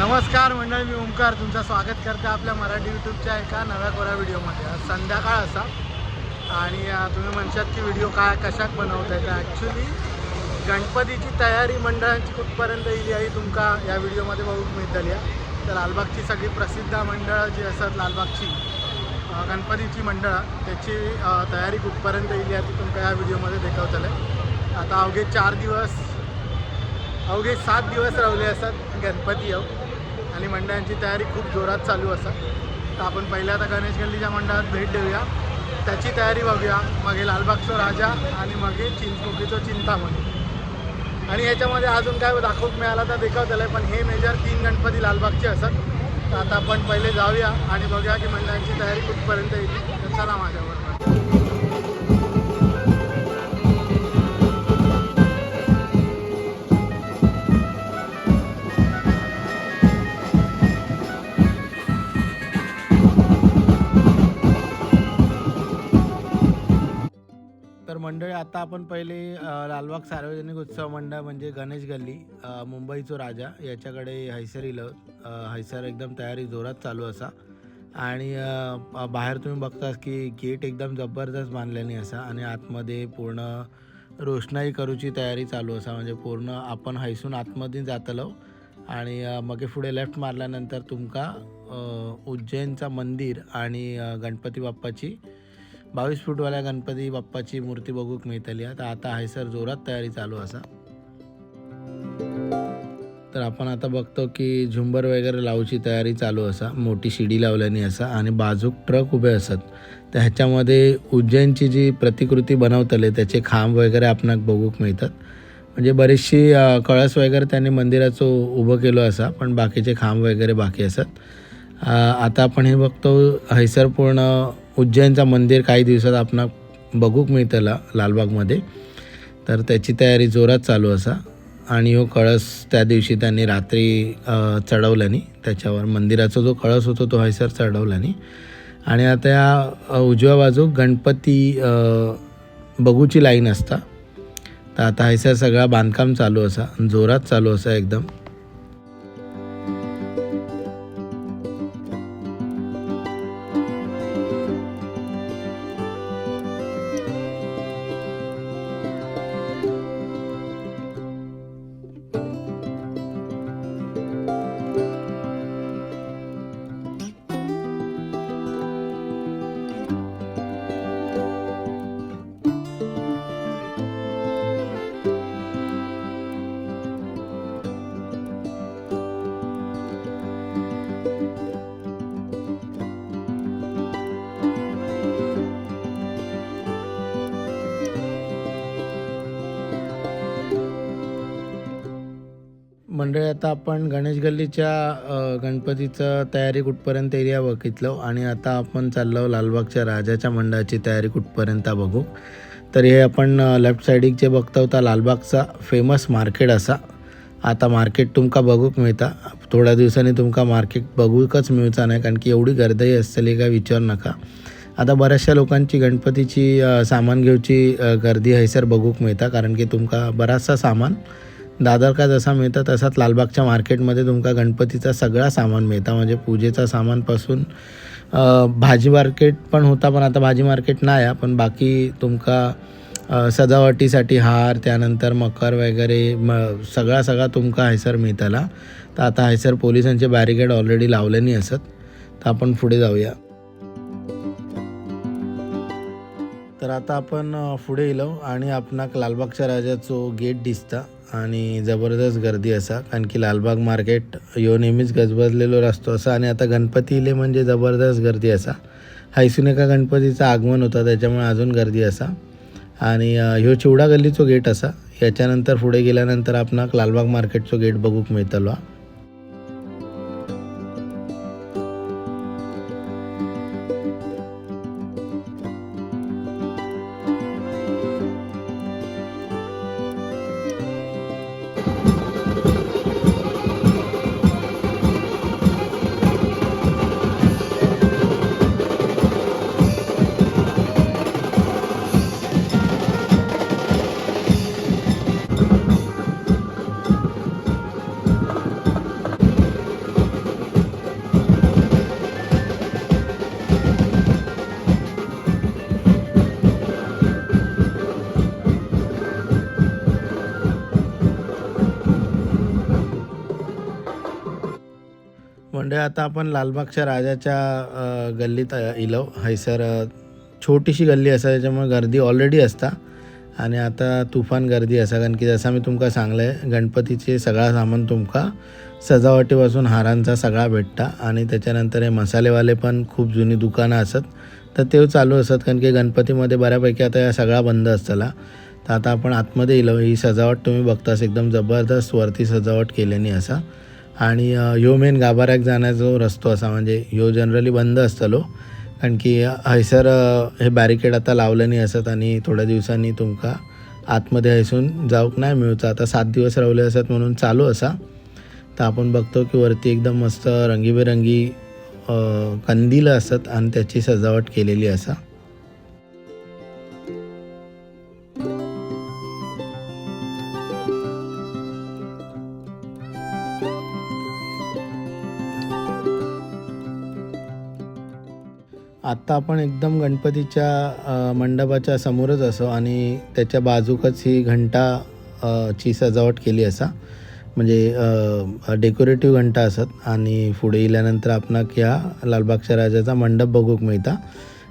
नमस्कार मंडळी मी ओमकार तुमचं स्वागत करते आपल्या मराठी यूट्यूबच्या एका नव्या कोऱ्या व्हिडिओमध्ये आज संध्याकाळ असा. आणि तुम्ही म्हणशात की व्हिडिओ काय कशाक बनवत आहे तर ॲक्च्युली गणपतीची तयारी मंडळांची कुठपर्यंत इली आहे तुमका या व्हिडिओमध्ये बघूक मिळतली आहे. तर लालबागची सगळी प्रसिद्ध मंडळं जी असतात लालबागची गणपतीची मंडळं त्याची तयारी कुठपर्यंत इली आहे ती तुमका या व्हिडिओमध्ये दाखवतलं. आता अवघे चार दिवस अवघे सात दिवस रावले असतात गणपती येऊ. आणि मंडळांची तयारी खूप जोरात चालू असा. तर आपण पहिल्या आता गणेश गल्लीच्या मंडळात भेट देऊया. त्याची तयारी बघूया. मागे लालबागचं राजा आणि मागे चिंचपोकीचं चिंतामणी. आणि याच्यामध्ये अजून काय दाखवूक मिळाला तर दाखवतलं आहे पण हे मेजर तीन गणपती लालबागचे असतात तर आता आपण पहिले जाऊया आणि बघूया की मंडळांची तयारी कुठपर्यंत येईल. तर चला माझ्यावर. तर मंडळी आता आपण पहिले लालबाग सार्वजनिक उत्सव मंडळ म्हणजे गणेश गल्ली मुंबईचो राजा. याच्याकडे हैसर इलं हैसर एकदम तयारी जोरात चालू असा. आणि बाहेर तुम्ही बघतास की गेट एकदम जबरदस्त बांधल्याने असा आणि आतमध्ये पूर्ण रोषणाई करूची तयारी चालू असा. म्हणजे पूर्ण आपण हैसून आतमध्ये जातलो आणि मग मगे पुढे लेफ्ट मारल्यानंतर तुमका उज्जैनचा मंदिर आणि गणपती बाप्पाची बावीस फूटवाल्या गणपती बाप्पाची मूर्ती बघूक मिळतली. आहे. तर आता हैसर जोरात तयारी चालू असा. तर आपण आता बघतो की झुंबर वगैरे लावची तयारी चालू असा. मोठी शिडी लावल्याने असा आणि बाजूक ट्रक उभे असत. तर ह्याच्यामध्ये उज्जैनची जी प्रतिकृती बनवतले त्याचे खांब वगैरे आपणाक बघूक मिळतात. म्हणजे बरीचशी कळस वगैरे त्यांनी मंदिराचं उभं केलं असा पण बाकीचे खांब वगैरे बाकी असत. आता आपण हे बघतो हैसर पूर्ण उज्जैनचा मंदिर काही दिवसात आपण बघूक मिळतला लालबागमध्ये. तर त्याची तयारी जोरात चालू असा. आणि हो कळस त्या दिवशी त्यांनी रात्री चढवल्याने चढवल्यानी त्याच्यावर मंदिराचा जो कळस होतो तो हैसर चढवल्यानी. आणि आता या उजव्या बाजू गणपती बघूची लाईन असता. तर आता हैसर सगळा बांधकाम चालू असा. जोरात चालू असा एकदम. मंडळी आता आपण गणेश गल्लीच्या गणपतीचं तयारी कुठपर्यंत एरिया बघितलो आणि आता आपण चाललो लालबागच्या राजाच्या मंडळाची तयारी कुठपर्यंत बघू. तर हे आपण लेफ्ट साईडीक जे बघता होता लालबागचा फेमस मार्केट असा. आता मार्केट तुमका बघूक मिळता. थोड्या दिवसांनी तुमका मार्केट बघूकच मिळचा नाही कारण की एवढी गर्दी असतली काय विचार नका. आता बऱ्याचशा लोकांची गणपतीची सामान घेऊची गर्दी हैसर बघूक मिळता कारण की तुमका बराचसा सामान दादर का जसा मिळतं तसाच लालबागच्या मार्केटमध्ये तुमका गणपतीचा सगळा सामान मिळता. म्हणजे पूजेचा सामानपासून भाजी मार्केट पण होता पण आता भाजी मार्केट नाही आहे. पण बाकी तुमका सजावटीसाठी हार त्यानंतर मकर वगैरे म सगळा सगळा तुमका हायसर मिळतला. तर आता हायसर पोलिसांचे बॅरिकेड ऑलरेडी लावलेली असत. तर आपण पुढे जाऊया. तर आता आपण पुढे येलो आणि आपणाक लालबागच्या राजाचो गेट दिसता. आणि जबरदस्त गर्दी असा कारण की लालबाग मार्केट ह्यो नेहमीच गजबजलेलो रस्तो असा आणि आता गणपती इले म्हणजे जबरदस्त गर्दी असा. हायसून एका गणपतीचं आगमन होतं त्याच्यामुळे अजून गर्दी असा. आणि ह्यो चिवडा गल्लीचो गेट असा. याच्यानंतर पुढे गेल्यानंतर आपणाक लालबाग मार्केटचो गेट बघूक मिळतलो मंडळ आता आपण लालबागच्या राजाच्या गल्लीत इलो. हैसर छोटीशी गल्ली असा त्याच्यामुळे गर्दी ऑलरेडी असता. आणि आता तुफान गर्दी असा कारण की जसं मी तुमका सांगलं आहे गणपतीचे सगळा सामान तुमका सजावटीपासून हारांचा सगळा भेटता. आणि त्याच्यानंतर हे मसालेवाले पण खूप जुनी दुकानं असत. तर ते चालू असत कारण की गणपतीमध्ये बऱ्यापैकी आता या सगळा बंद असताला. तर आता आपण आतमध्ये इलो. ही सजावट तुम्ही बघतास एकदम जबरदस्त वरती सजावट केल्याने असा. आणि ह्यो मेन गाभाऱ्याक जाण्याचो रस्तो असा म्हणजे ह्यो जनरली बंद असतलो. कारण की हयसर हे बॅरिकेड आता लावल्यानी असत आणि थोड्या दिवसांनी तुमका आतमध्ये हयसून जाऊक नाही मिळचं आता सात दिवस रावले असत म्हणून चालू असा. तर आपण बघतो की वरती एकदम मस्त रंगीबेरंगी कंदील असत आणि त्याची सजावट केलेली असा. आत्ता आपण एकदम गणपतीच्या मंडपाच्या समोरच असो आणि त्याच्या बाजूकच ही घंटा ची सजावट केली असा. म्हणजे डेकोरेटिव्ह घंटा असत आणि पुढे गेल्यानंतर आपणाक ह्या लालबागच्या राजाचा मंडप बघूक मिळता.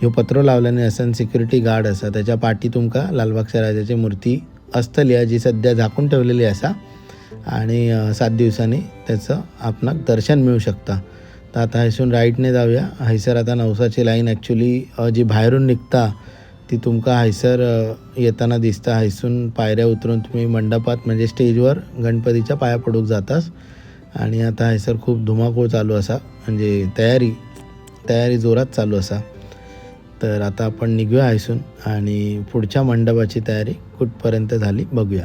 ह्यो पत्रो लावल्याने असन सिक्युरिटी गार्ड असा. त्याच्या पाठी तुमका लालबागच्या राजाची मूर्ती असतली जी सध्या झाकून ठेवलेली असा. आणि सात दिवसांनी त्याचं आपणाक दर्शन मिळू शकता. तर आता हैसून राईटने जाऊया. हयसर आता नवसाची लाईन ॲक्च्युली जी बाहेरून निघता ती तुमका हायसर येताना दिसता. हायसून पायऱ्या उतरून तुम्ही मंडपात म्हणजे स्टेजवर गणपतीच्या पाया पडूक जातास. आणि आता हैसर खूप धुमाकूळ चालू असा म्हणजे तयारी तयारी जोरात चालू असा. तर आता आपण निघूया हायसून आणि पुढच्या मंडपाची तयारी कुठपर्यंत झाली बघूया.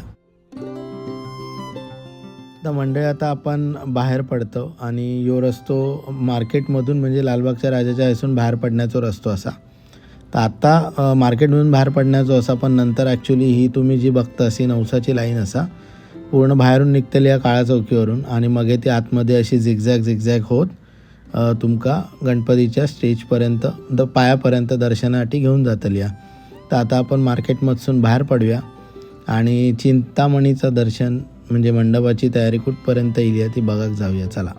तर मंडळी आता आपण बाहेर पडतो आणि यो रस्तो मार्केटमधून म्हणजे लालबागच्या राजाच्या हसून बाहेर पडण्याचा रस्तो असा. तर आत्ता मार्केटमधून बाहेर पडण्याचो असा पण नंतर ॲक्च्युली ही तुम्ही जी बघता अशी नवसाची लाईन असा पूर्ण बाहेरून निघतली या काळा चौकीवरून आणि मग ती आतमध्ये अशी झिगझॅग झिगझॅग होत तुमका गणपतीच्या स्टेजपर्यंत द पायापर्यंत दर्शनासाठी घेऊन जातली या. तर आता आपण मार्केटमधसून बाहेर पडूया आणि चिंतामणीचं दर्शन म्हणजे मंडपाची तयारी कुठपर्यंत येईल आहे ती बघाक जाऊया. चला.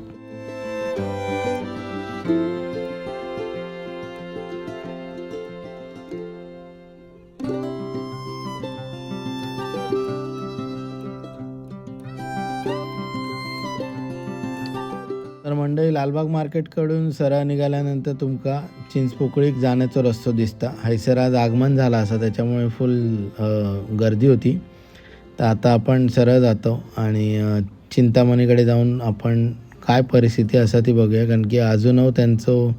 तर मंडळी लालबाग मार्केटकडून सरळ निघाल्यानंतर तुमका चिंचपोकळीक जाण्याचा रस्तो दिसता. हैसर आज आगमन झाला असा त्याच्यामुळे फुल गर्दी होती. तर आता आपण सरळ जातो आणि चिंतामणीकडे जाऊन आपण काय परिस्थिती असा ती बघूया. कारण की अजूनव त्यांचं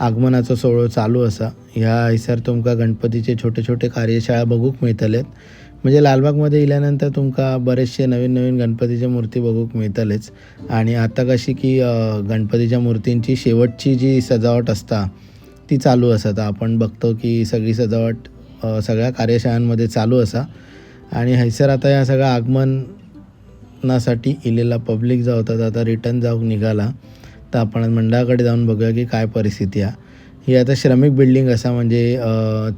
आगमनाचो सोहळो चालू असा. ह्या हिसार तुमका गणपतीचे छोटे छोटे कार्यशाळा बघूक मिळतलेत. म्हणजे लालबागमध्ये इल्यानंतर तुमका बरेचसे नवीन नवीन गणपतीच्या मूर्ती बघूक मिळतलेच. आणि आता कशी की गणपतीच्या मूर्तींची शेवटची जी सजावट असता ती चालू असत आपण बघतो की सगळी सजावट सगळ्या कार्यशाळांमध्ये चालू असा. आणि हैसर आता या सगळ्या आगमनासाठी इलेला पब्लिक जो होता आता रिटर्न जाऊन निघाला. तर आपण मंडळाकडे जाऊन बघूया की काय परिस्थिती आहे. ही आता श्रमिक बिल्डिंग असा म्हणजे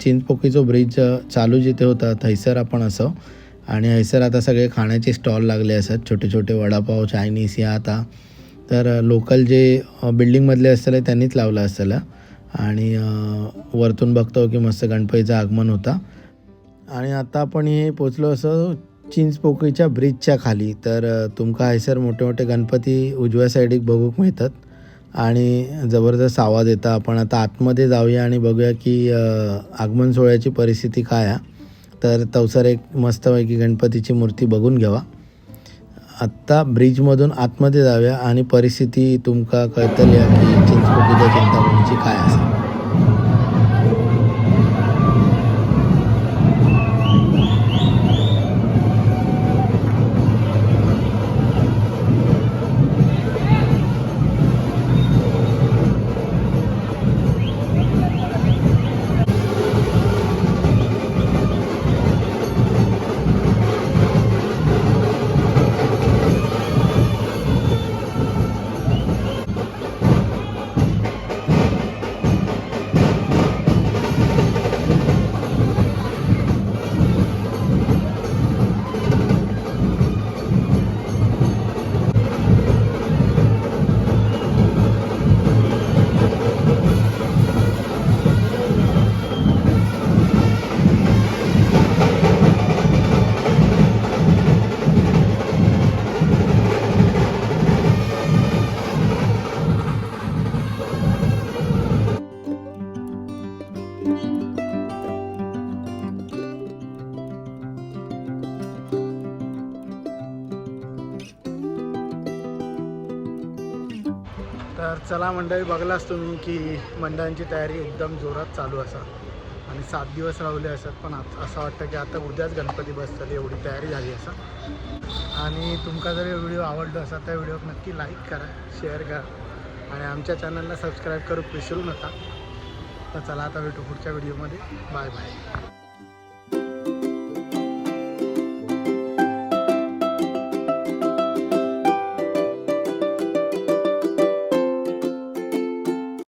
चिंचपोकीचो ब्रिज चालू जिथे होता थैसर आपण असो. आणि हैसर आता सगळे खाण्याचे स्टॉल लागले असतात छोटे छोटे वडापाव चायनीज या आता. तर लोकल जे बिल्डिंगमधले असतं त्यांनीच लावलं असतं आणि वरतून बघतो की मस्त गणपतीचं आगमन होता. आणि आता आपण हे पोचलो असं चिंचपोकळीच्या ब्रिजच्या खाली. तर तुमका हैसर मोठे मोठे गणपती उजव्या साईडीक बघूक मिळतात. आणि जबरदस्त आवाज येता. आपण आता आतमध्ये जाऊया आणि बघूया की आगमन सोहळ्याची परिस्थिती काय आहे. तर तवसर एक मस्तपैकी गणपतीची मूर्ती बघून घ्यावा. आत्ता ब्रिजमधून आतमध्ये जाऊया आणि परिस्थिती तुमका कळतली की चिंचपोकळीच्या चिंतामणीची काय असेल तर चला मंडळी बघलाच तुम्ही की मंडळांची तयारी एकदम जोरात चालू असा. आणि सात दिवस राहिले असत पण आता असं वाटतं की आता उद्याच गणपती बसतात एवढी तयारी झाली असा. आणि तुमका जर व्हिडिओ आवडलो असा त्या व्हिडिओक नक्की लाईक करा शेअर करा. आणि आमच्या चॅनलला सबस्क्राईब करू विसरू नका. तर चला आता भेटू पुढच्या व्हिडिओमध्ये बाय बाय